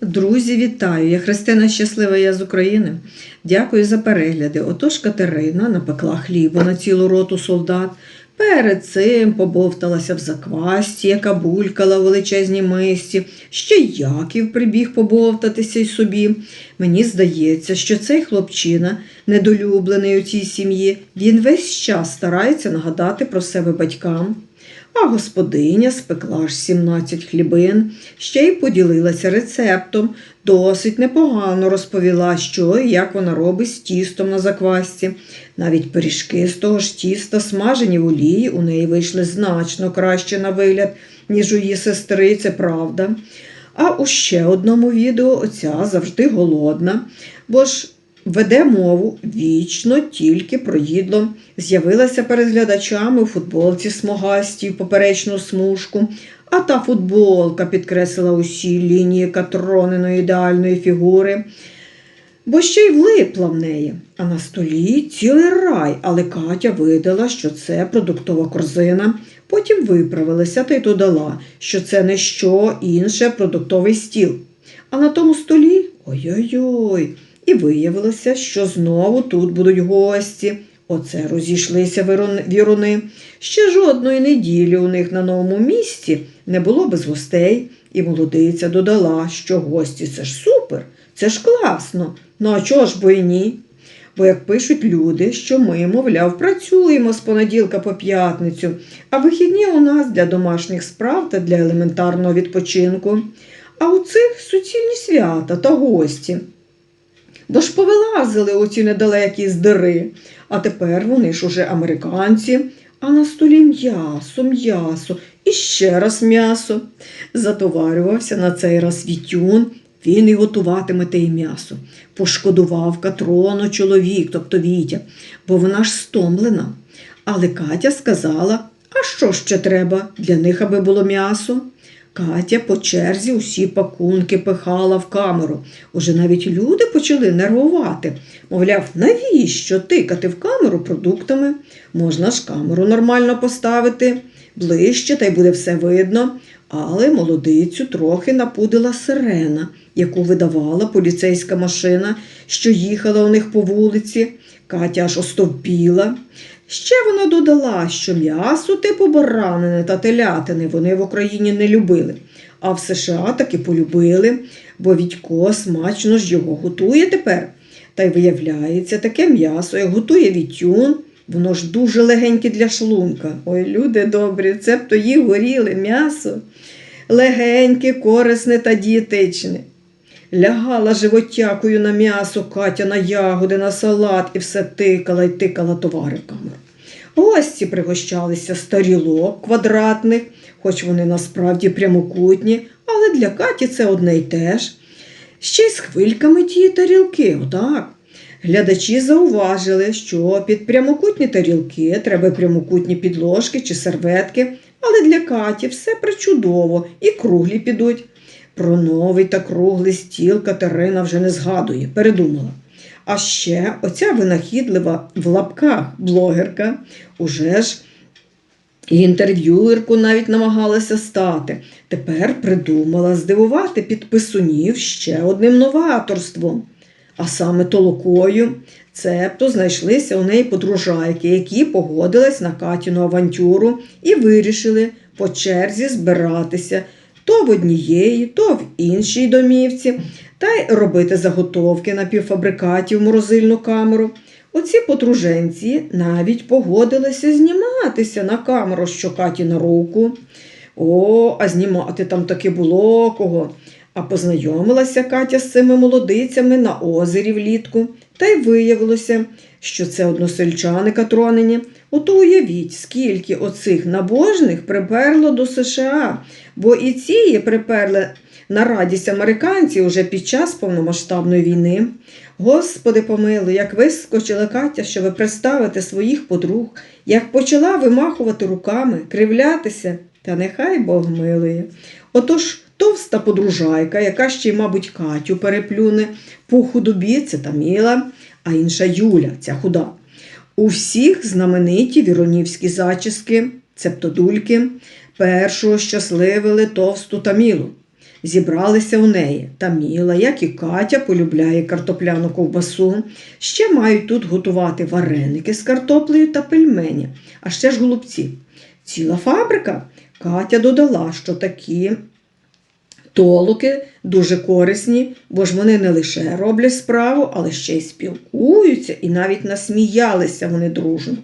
Друзі, вітаю! Я Христина Щаслива, я з України. Дякую за перегляди. Отож Катерина напекла хлібу на цілу роту солдат. Перед цим побовталася в заквасті, яка булькала в величезній мисці. Ще Яків прибіг побовтатися й собі. Мені здається, що цей хлопчина, недолюблений у цій сім'ї, він весь час старається нагадати про себе батькам. А господиня спекла аж 17 хлібин, ще й поділилася рецептом, досить непогано розповіла, що і як вона робить з тістом на заквасці. Навіть пиріжки з того ж тіста, смажені в олії, у неї вийшли значно краще на вигляд, ніж у її сестри, це правда. А у ще одному відео оця завжди голодна, бо ж веде мову вічно тільки про їдло. З'явилася перед глядачами у футболці смугастій поперечну смужку, а та футболка підкреслила усі лінії катрониної ідеальної фігури. Бо ще й влипла в неї, а на столі цілий рай, але Катя видала, що це продуктова корзина. Потім виправилася та й додала, що це не що інше продуктовий стіл. А на тому столі ой-ой-ой. І виявилося, що знову тут будуть гості. Оце розійшлися віруни. Ще жодної неділі у них на новому місці не було без гостей, і молодиця додала, що гості це ж супер, це ж класно. Ну а чого ж бо й ні? Бо як пишуть люди, що ми, мовляв, працюємо з понеділка по п'ятницю, а вихідні у нас для домашніх справ та для елементарного відпочинку. А у цих суцільні свята та гості. Бо ж повилазили оці недалекі з дири, а тепер вони ж уже американці, а на столі м'ясо, м'ясо і ще раз м'ясо. Затоварювався на цей раз Вітюн, він і готуватиме те й м'ясо. Пошкодував Катрону чоловік, тобто Вітя, бо вона ж стомлена. Але Катя сказала, а що ще треба для них, аби було м'ясо? Катя по черзі усі пакунки пихала в камеру. Уже навіть люди почали нервувати. Мовляв, навіщо тикати в камеру продуктами? Можна ж камеру нормально поставити, ближче, та й буде все видно. Але молодицю трохи напудила сирена, яку видавала поліцейська машина, що їхала у них по вулиці. Катя аж остовпіла. Ще вона додала, що м'ясо типу баранини та телятини вони в Україні не любили, а в США таки полюбили, бо Вітько смачно ж його готує тепер. Та й виявляється, таке м'ясо, як готує Вітюн, воно ж дуже легеньке для шлунка. Ой, люди добрі, цебто їх горіли м'ясо. Легеньке, корисне та дієтичне. Лягала животякою на м'ясо, Катя на ягоди, на салат і все тикала й тикала товари в камеру. Гості пригощалися з тарілок квадратних, хоч вони насправді прямокутні, але для Каті це одне й те ж. Ще й з хвильками ті тарілки, отак. Глядачі зауважили, що під прямокутні тарілки треба прямокутні підложки чи серветки, але для Каті все причудово і круглі підуть. Про новий та круглий стіл Катерина вже не згадує, передумала. А ще оця винахідлива в лапках блогерка уже ж інтерв'юерку навіть намагалася стати. Тепер придумала здивувати підписунів ще одним новаторством. А саме толокою, цебто знайшлися у неї подружайки, які погодились на Катіну авантюру і вирішили по черзі збиратися то в однієї, то в іншій домівці, та й робити заготовки напівфабрикатів в морозильну камеру. Оці подруженці навіть погодилися зніматися на камеру, що Каті на руку. О, а знімати там таки було кого. А познайомилася Катя з цими молодицями на озері влітку, та й виявилося, що це односельчани Катронині. Ото уявіть, скільки оцих набожних приперло до США, бо і ці приперли на радість американці уже під час повномасштабної війни. Господи помилуй, як вискочила Катя, щоб представити своїх подруг, як почала вимахувати руками, кривлятися, та нехай Бог милує. Отож товста подружайка, яка ще й, мабуть, Катю переплюне, по худобі це Таміла, а інша Юля, ця худа. У всіх знамениті віронівські зачіски, цептодульки, першого щасливили товсту Тамілу. зібралися у неї. Та Міла, як і Катя, полюбляє картопляну ковбасу. Ще мають тут готувати вареники з картоплею та пельмені, а ще ж голубці. Ціла фабрика. Катя додала, що такі толоки дуже корисні, бо ж вони не лише роблять справу, але ще й спілкуються і навіть насміялися вони дружно.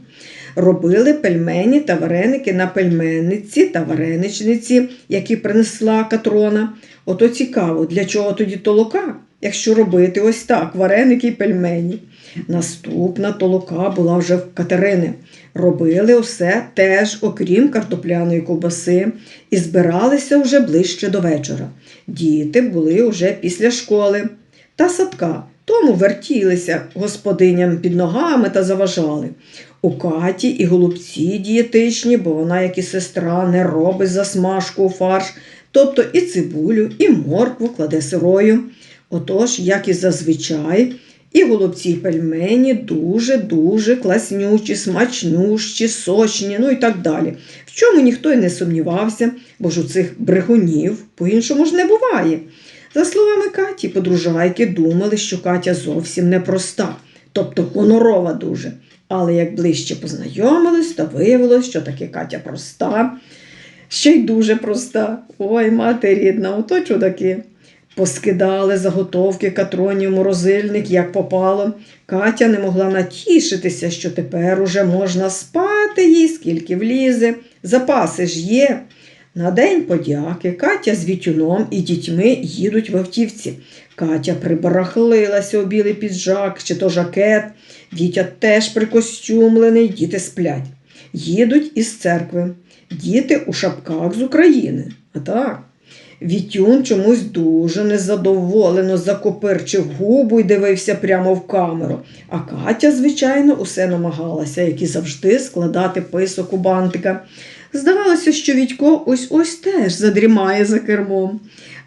Робили пельмені та вареники на пельменниці та вареничниці, які принесла Катрона. Ото цікаво, для чого тоді толока, якщо робити ось так вареники й пельмені. Наступна толока була вже в Катерини. Робили усе теж, окрім картопляної ковбаси, і збиралися вже ближче до вечора. Діти були вже після школи та садка, тому вертілися господиням під ногами та заважали. У Каті і голубці дієтичні, бо вона, як і сестра, не робить засмажку у фарш, тобто і цибулю, і моркву кладе сирою. Отож, як і зазвичай, і голубці і пельмені дуже-дуже класнючі, смачнющі, сочні, ну і так далі. В чому ніхто й не сумнівався, бо ж у цих брехунів по-іншому ж не буває. За словами Каті, подружайки думали, що Катя зовсім непроста, тобто гонорова дуже. Але як ближче познайомились, то виявилось, що таки Катя проста, ще й дуже проста. Ой, мати рідна, ото чудаки. Поскидали заготовки Катроні в морозильник, як попало. Катя не могла натішитися, що тепер уже можна спати їй, скільки влізе. Запаси ж є. На день подяки Катя з Вітюном і дітьми їдуть в автівці. Катя прибарахлилася у білий піджак чи то жакет. Вітя теж прикостюмлений, діти сплять. Їдуть із церкви. Діти у шапках з України. А так. Вітюн чомусь дуже незадоволено закопирчив губу і дивився прямо в камеру. А Катя, звичайно, усе намагалася, як і завжди, складати писок у бантика. Здавалося, що Вітько ось ось теж задрімає за кермом.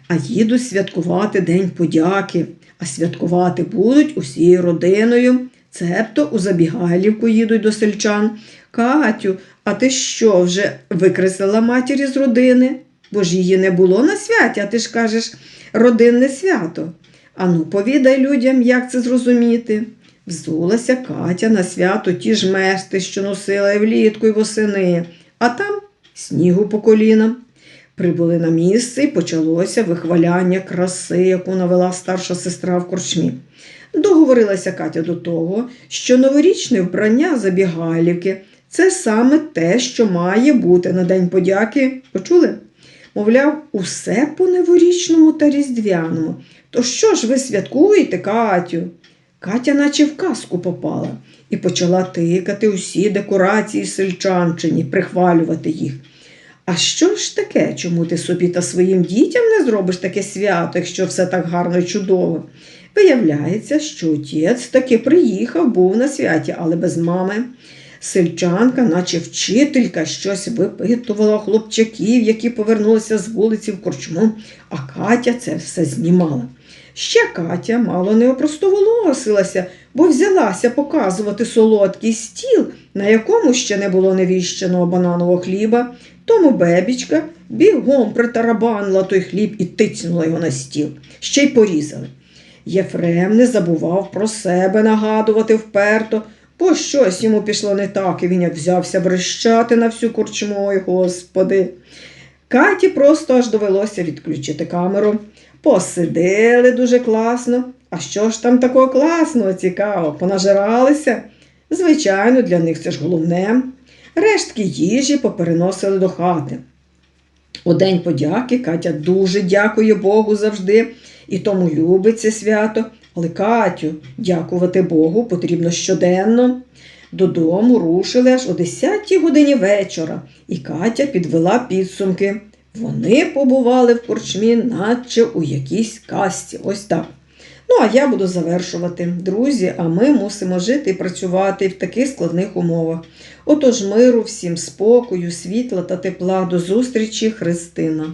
А їдуть святкувати День подяки, а святкувати будуть усією родиною. Цебто у Забігайлівку їдуть до сельчан. Катю, а ти що вже викреслила матір із родини? Бо ж її не було на святі, а ти ж кажеш родинне свято. Ану, повідай людям, як це зрозуміти. Взулася Катя на свято ті ж мести, що носила і влітку, і восени, а там снігу по колінам. Прибули на місце і почалося вихваляння краси, яку навела старша сестра в корчмі. Договорилася Катя до того, що новорічне вбрання забігайлівки це саме те, що має бути на День подяки. Почули? Мовляв, усе по новорічному та різдвяному. То що ж ви святкуєте, Катю? Катя наче в казку попала і почала тикати усі декорації сельчанчині, прихвалювати їх. А що ж таке, чому ти собі та своїм дітям не зробиш таке свято, якщо все так гарно і чудово? Виявляється, що отець таки приїхав, був на святі, але без мами. Сельчанка, наче вчителька, щось випитувала хлопчаків, які повернулися з вулиці в корчму, а Катя це все знімала. Ще Катя мало не опростоволосилася, бо взялася показувати солодкий стіл, на якому ще не було невіщеного бананового хліба. Тому бебічка бігом притарабанила той хліб і тицнула його на стіл, ще й порізали. Єфрем не забував про себе нагадувати вперто, бо щось йому пішло не так, і він як взявся брещати на всю корчму, ой, господи. Каті просто аж довелося відключити камеру. Посидили дуже класно. А що ж там такого класного, цікаво? Понажиралися? Звичайно, для них це ж головне. Рештки їжі попереносили до хати. У День подяки Катя дуже дякує Богу завжди і тому любить це свято. Але Катю, дякувати Богу потрібно щоденно. Додому рушили аж о 10 годині вечора, і Катя підвела підсумки. Вони побували в корчмі, наче у якійсь касті. Ось так. Ну, а я буду завершувати. Друзі, а ми мусимо жити і працювати в таких складних умовах. Отож, миру, всім спокою, світла та тепла. До зустрічі, Христина.